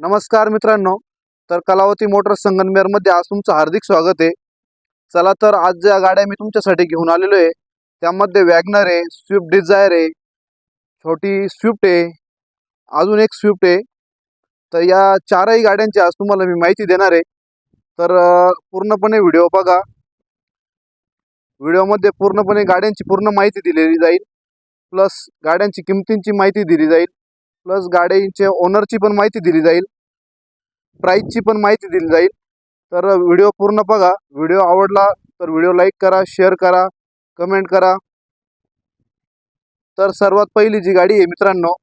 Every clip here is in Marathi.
नमस्कार मित्रांनो तर कलावती मोटर्स संगमनेरमध्ये आज तुमचं हार्दिक स्वागत आहे. चला तर आज ज्या गाड्या मी तुमच्यासाठी घेऊन आलेलो आहे त्यामध्ये वॅगनर आहे स्विफ्ट डिझायर आहे छोटी स्विफ्ट आहे अजून एक स्विफ्ट आहे. तर या चारही गाड्यांची आज तुम्हाला मी माहिती देणार आहे. तर पूर्णपणे व्हिडिओ बघा. व्हिडिओमध्ये पूर्णपणे गाड्यांची पूर्ण माहिती दिलेली जाईल प्लस गाड्यांची किमतींची माहिती दिली जाईल. प्लस गाड्यांच्या ओनरची पण माहिती दिली जाईल. प्राईजची पण माहिती दिली जाईल. तर व्हिडिओ पूर्ण बघा. व्हिडिओ आवडला तर व्हिडिओ लाईक करा शेअर करा कमेंट करा. तर सर्वात पहिली जी गाडी आहे मित्रांनो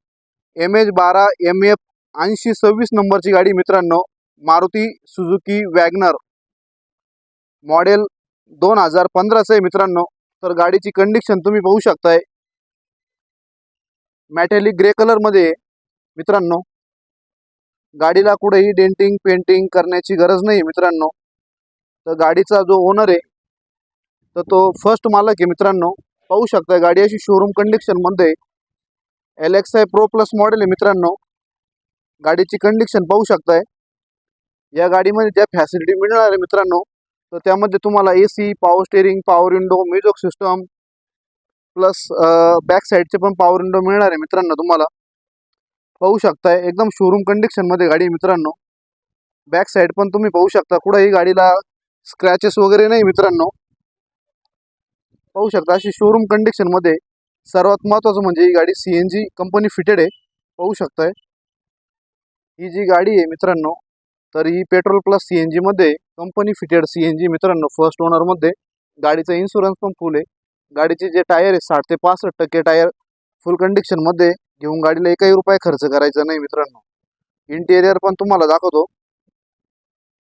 एम एच बारा एम एफ ऐंशी सव्वीस नंबरची गाडी मित्रांनो मारुती सुझुकी वॅगनर. मॉडेल दोन हजार पंधराचं आहे मित्रांनो. तर गाडीची कंडिशन तुम्ही पाहू शकताय. मॅटेलिक ग्रे कलरमध्ये आहे. मित्रांनो गाडीला कुठेही डेंटिंग पेंटिंग करण्याची गरज नाही मित्रांनो. तर गाडीचा जो ओनर आहे तर तो फर्स्ट मालक आहे मित्रांनो. पाहू शकता गाडी अशी शोरूम कंडिशनमध्ये L X I pro plus model आहे मित्रांनो. गाडीची कंडिशन पाहू शकताय. या गाडीमध्ये ज्या फॅसिलिटी मिळणार आहे मित्रांनो तर त्यामध्ये तुम्हाला A C power steering power window music system plus back साईडचे पण पॉवर विंडो मिळणार आहे मित्रांनो तुम्हाला. पाहू शकताय. एकदम शोरूम कंडिशनमध्ये गाडी मित्रांनो. बॅक साईड पण तुम्ही पाहू शकता. कुठंही गाडीला स्क्रॅचेस वगैरे नाही मित्रांनो. पाहू शकता अशी शोरूम कंडिशनमध्ये सर्वात महत्त्वाचं म्हणजे ही गाडी C N G company fitted आहे. पाहू शकताय. ही जी गाडी आहे मित्रांनो तर ही पेट्रोल प्लस सी एन जीमध्ये company fitted C N G मित्रांनो फर्स्ट ओनरमध्ये गाडीचा इन्शुरन्स पण फुल आहे. गाडीचे जे टायर आहे साठ ते पासष्ट टक्के टायर फुल कंडिशनमध्ये घेऊन गाडीला एकही रुपये खर्च करायचा नाही मित्रांनो. इंटेरियर पण तुम्हाला दाखवतो.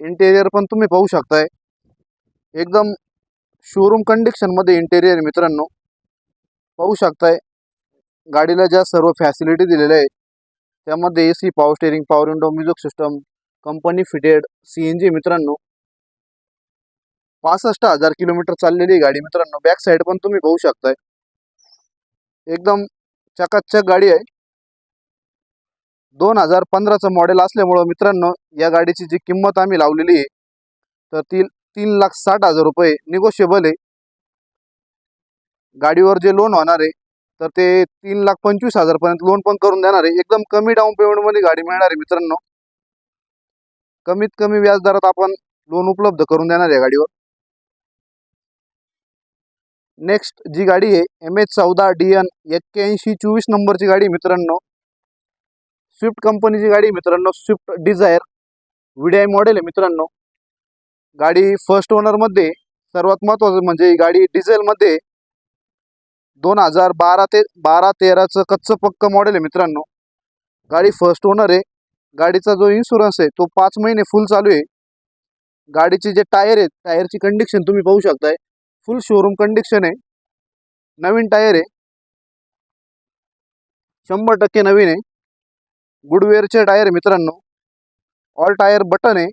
इंटेरियर पण तुम्ही पाहू शकताय. एकदम शोरूम कंडिशनमध्ये इंटेरियर मित्रांनो. पाहू शकताय. गाडीला ज्या सर्व फॅसिलिटी दिलेल्या आहेत त्यामध्ये A C power steering power window music system company fitted C N G मित्रांनो. पासष्ट हजार किलोमीटर चाललेली आहे गाडी मित्रांनो. बॅक साईड पण तुम्ही पाहू शकताय. एकदम चकाचक गाडी आहे. दोन हजार पंधराचं मॉडेल असल्यामुळं मित्रांनो या गाडीची जी किंमत आम्ही लावलेली आहे तर ती तीन लाख साठ हजार रुपये निगोशिएबल आहे. गाडीवर जे लोन होणार आहे तर ते तीन लाख पंचवीस हजारपर्यंत लोन पण करून देणार आहे. एकदम कमी डाऊन पेमेंटमध्ये गाडी मिळणार आहे मित्रांनो. कमीत कमी व्याजदरात आपण लोन उपलब्ध करून देणार आहे गाडीवर. नेक्स्ट जी गाडी आहे एम एच चौदा डी एन एक्क्याऐंशी चोवीस नंबरची गाडी मित्रांनो. स्विफ्ट कंपनीची गाडी मित्रांनो स्विफ्ट डिझायर व्हिडीआय मॉडेल आहे मित्रांनो. गाडी फर्स्ट ओनरमध्ये सर्वात महत्त्वाचं म्हणजे ही गाडी डिझेलमध्ये दोन हजार बारा ते बारा तेराचं कच्चं पक्क मॉडेल आहे मित्रांनो. गाडी फर्स्ट ओनर आहे. गाडीचा जो इन्शुरन्स आहे तो पाच महिने फुल चालू आहे. गाडीचे जे टायर आहेत टायरची कंडिशन तुम्ही पाहू शकताय. फुल शोरूम कंडिशन आहे. नवीन टायर आहे. शंभर टक्के नवीन आहे. गुडवेअरचे टायर मित्रांनो. ऑल टायर बटन आहे.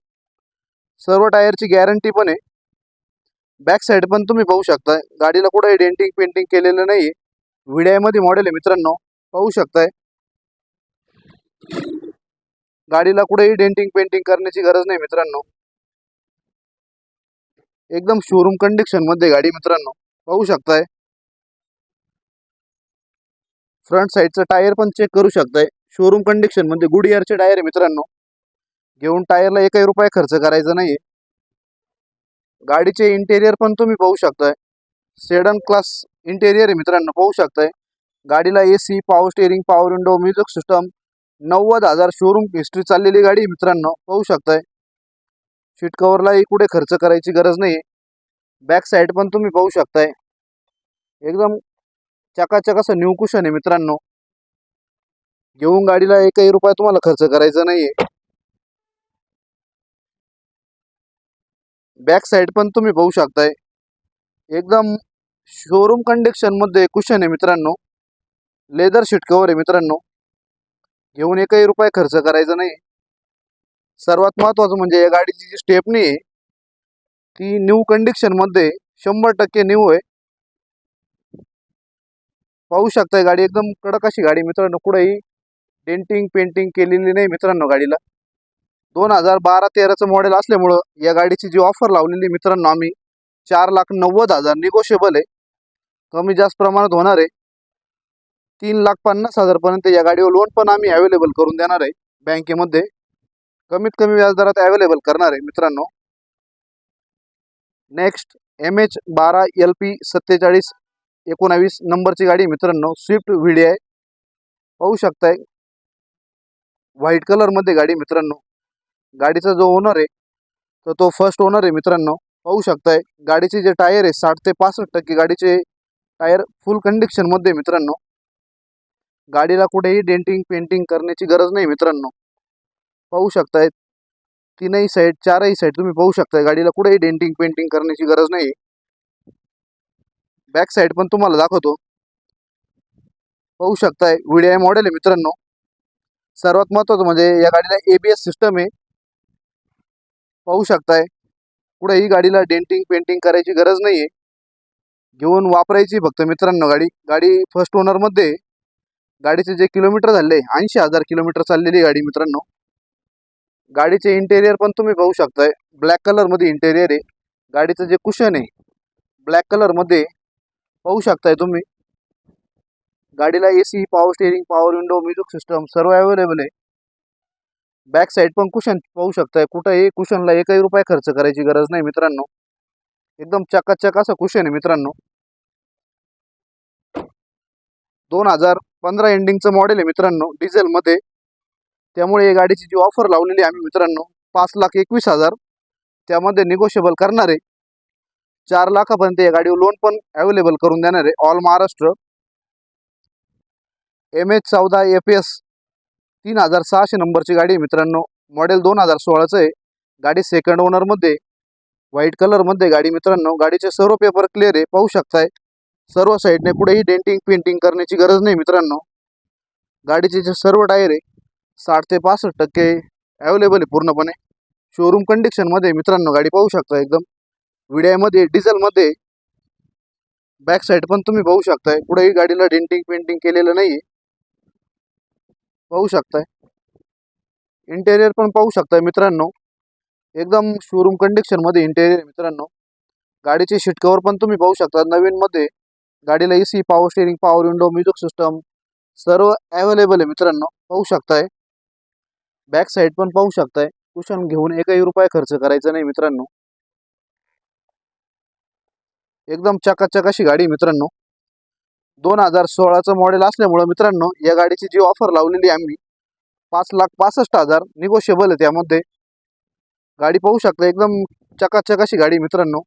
सर्व टायरची गॅरंटी पण आहे. बॅक साईड पण तुम्ही पाहू शकताय. गाडीला कुठंही डेंटिंग पेंटिंग केलेलं नाही आहे मध्ये मॉडेल आहे मित्रांनो. पाहू शकताय. गाडीला कुठेही डेंटिंग पेंटिंग करण्याची गरज नाही मित्रांनो. एकदम शोरूम कंडिशनमध्ये गाडी मित्रांनो पाहू शकताय. फ्रंट साईडचं टायर पण चेक करू शकताय. शोरूम कंडिशनमध्ये गुड इयरचे टायर आहे मित्रांनो. घेऊन टायरला एकही रुपये खर्च करायचा नाहीये. गाडीचे इंटेरियर पण तुम्ही पाहू शकताय. सेडन क्लास इंटेरियर आहे मित्रांनो पाहू शकताय. गाडीला A C power steering power window music system नव्वद हजार शोरूम हिस्ट्री चाललेली गाडी मित्रांनो पाहू शकताय. शीट कव्हरलाही कुठे खर्च करायची गरज नाही बॅक साईड पण तुम्ही पाहू शकताय. एकदम चकाचक असं न्यू कुशन आहे मित्रांनो. घेऊन गाडीला एकही रुपया तुम्हाला खर्च करायचा नाहीये. बॅक साईड पण तुम्ही पाहू शकताय. एकदम शोरूम कंडिशनमध्ये कुशन आहे मित्रांनो. लेदर शीट कव्हर आहे मित्रांनो. घेऊन एकही रुपये खर्च करायचा नाही सर्वात महत्वाचं म्हणजे या गाडीची जी स्टेपनी आहे ती न्यू कंडिशनमध्ये शंभर टक्के न्यू आहे. पाहू शकताय गाडी एकदम कडक अशी गाडी मित्रांनो कुठेही डेंटिंग पेंटिंग केलेली नाही मित्रांनो गाडीला. दोन हजार बारा तेराचं मॉडेल असल्यामुळं या गाडीची जी ऑफर लावलेली मित्रांनो आम्ही चार लाख नव्वद हजार निगोशिएबल आहे. कमी जास्त प्रमाणात होणार आहे. तीन लाख पन्नास हजारपर्यंत या गाडीवर लोन पण आम्ही अवेलेबल करून देणार आहे बँकेमध्ये कमीत कमी व्याजदरात अवेलेबल करणार आहे मित्रांनो. नेक्स्ट एम एच बारा एल पी सत्तेचाळीस एकोणावीस नंबरची गाडी मित्रांनो स्विफ्ट व्हिडी आहे पाहू शकताय. व्हाईट कलरमध्ये गाडी मित्रांनो. गाडीचा जो ओनर आहे तर तो फर्स्ट ओनर आहे मित्रांनो. पाहू शकताय. गाडीचे जे टायर आहे साठ ते पासष्ट टक्के गाडीचे टायर फुल कंडिशनमध्ये मित्रांनो. गाडीला कुठेही डेंटिंग पेंटिंग करण्याची गरज नाही मित्रांनो. पाहू शकताय तीनही साईड चारही साईड तुम्ही पाहू शकताय. गाडीला कुठेही डेंटिंग पेंटिंग करण्याची गरज नाही बॅक साईड पण तुम्हाला दाखवतो. पाहू शकताय. व्हिडीआय मॉडेल आहे मित्रांनो. सर्वात महत्त्वाचं म्हणजे या गाडीला एबीएस सिस्टम आहे. पाहू शकताय. कुठेही गाडीला डेंटिंग पेंटिंग करायची गरज नाही आहे घेऊन वापरायची फक्त मित्रांनो गाडी. गाडी फर्स्ट ओनरमध्ये गाडीचे जे किलोमीटर झाले ऐंशी हजार किलोमीटर चाललेली गाडी मित्रांनो. गाडीचे इंटेरियर पण तुम्ही पाहू शकताय. ब्लॅक कलरमध्ये इंटेरियर आहे. गाडीचं जे कुशन आहे ब्लॅक कलरमध्ये पाहू शकताय तुम्ही. गाडीला A C power steering power window music system सर्व अवेलेबल आहे. बॅक साईड पण कुशन पाहू शकताय. कुठंही कुशनला एकही रुपये खर्च करायची गरज नाही मित्रांनो. एकदम चकाचक असं कुशन आहे मित्रांनो. दोन हजार पंधरा एंडिंगचं मॉडेल आहे मित्रांनो. डिझेलमध्ये त्यामुळे या गाडीची जी ऑफर लावलेली आम्ही मित्रांनो पाच लाख एकवीस हजार. त्यामध्ये निगोशिएबल करणार आहे. चार लाखापर्यंत या गाडीवर लोन पण अवेलेबल करून देणार आहे. ऑल महाराष्ट्र. एम एच चौदा एफ एस तीन हजार सहाशे नंबरची गाडी आहे मित्रांनो. मॉडेल दोन हजार सोळाचं आहे. गाडी सेकंड ओनरमध्ये व्हाईट कलरमध्ये गाडी मित्रांनो. गाडीचे सर्व पेपर क्लिअर आहे. पाहू शकताय. सर्व साईडने कुठेही डेंटिंग पेंटिंग करण्याची गरज नाही मित्रांनो. गाडीचे जे सर्व टायर आहे साठ ते पासष्ट टक्के अवेलेबल आहे पूर्णपणे. शोरूम कंडिशनमध्ये मित्रांनो गाडी पाहू शकता एकदम. विड्यामध्ये डिझेलमध्ये बॅक साईड पण तुम्ही पाहू शकताय. कुठेही गाडीला डेंटिंग पेंटिंग केलेलं नाही पाहू शकताय. इंटेरियर पण पाहू शकताय मित्रांनो. एकदम शोरूम कंडिशनमध्ये इंटेरियर मित्रांनो. गाडीचे शिटकवर पण तुम्ही पाहू शकता. नवीनमध्ये गाडीला A C power steering power window music system सर्व अवेलेबल आहे मित्रांनो. पाहू शकताय. बॅक साईड पण पाहू शकताय. कुशन घेऊन एकही रुपये खर्च करायचा नाही मित्रांनो. एकदम चकाचक अशी गाडी मित्रांनो. दोन हजार सोळाचं मॉडेल असल्यामुळं मित्रांनो या गाडीची जी ऑफर लावलेली आहे आम्ही पाच लाख पासष्ट हजार निगोशिएबल आहे त्यामध्ये. गाडी पाहू शकता एकदम चकाचक अशी गाडी मित्रांनो.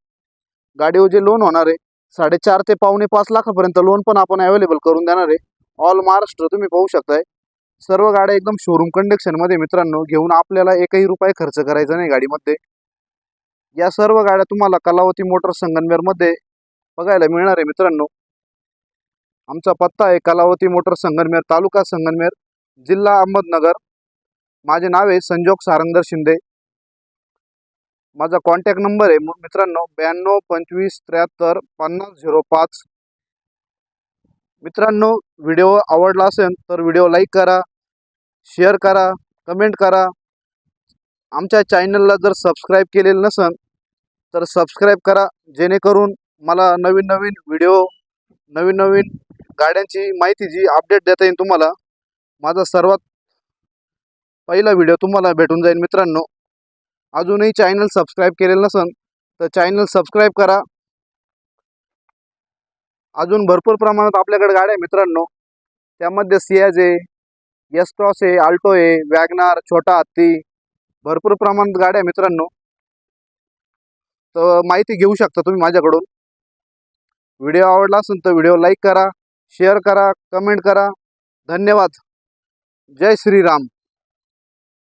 गाडीवर जे लोन होणार आहे साडेचार ते पावणे पाच लाखापर्यंत लोन पण आपण अवेलेबल करून देणार आहे. ऑल महाराष्ट्र तुम्ही पाहू शकताय. सर्व गाड्या एकदम शोरूम कंडिशनमध्ये मित्रांनो. घेऊन आपल्याला एकही रुपये खर्च करायचा नाही गाडीमध्ये. या सर्व गाड्या तुम्हाला कलावती मोटर संगमनेरमध्ये बघायला मिळणार आहे मित्रांनो. आमचा पत्ता आहे कलावती मोटर संगनमेर तालुका संगनमेर जिल्हा अहमदनगर. माझे नाव आहे संजोग सारंगर शिंदे. माझा कॉन्टॅक्ट नंबर आहे मग मित्रांनो ब्याण्णव पंचवीस त्र्याहत्तर पन्नास झिरो पाच. मित्रांनो व्हिडिओ आवडला असेल तर व्हिडिओ लाईक करा शेअर करा कमेंट करा. आमच्या चॅनलला जर सबस्क्राईब केलेलं नसेल तर सबस्क्राईब करा जेणेकरून मला नवीन नवीन व्हिडिओ नवीन नवीन गाड्यांची माहिती जी अपडेट देता येईल तुम्हाला माझा सर्वात पहिला व्हिडिओ तुम्हाला भेटून जाईल मित्रांनो. अजूनही चॅनल सबस्क्राईब केलेलं नसेल तर चॅनल सबस्क्राईब करा. अजून भरपूर प्रमाणात आपल्याकडे गाड्या आहे मित्रांनो. त्यामध्ये सियाज आहे एस क्रॉस आहे आल्टो आहे वॅगनार छोटा हत्ती भरपूर प्रमाणात गाड्या आहे मित्रांनो. तर माहिती घेऊ शकता तुम्ही माझ्याकडून. व्हिडिओ आवडला असेल तर व्हिडिओ लाईक करा शेअर करा कमेंट करा. धन्यवाद. जय श्रीराम.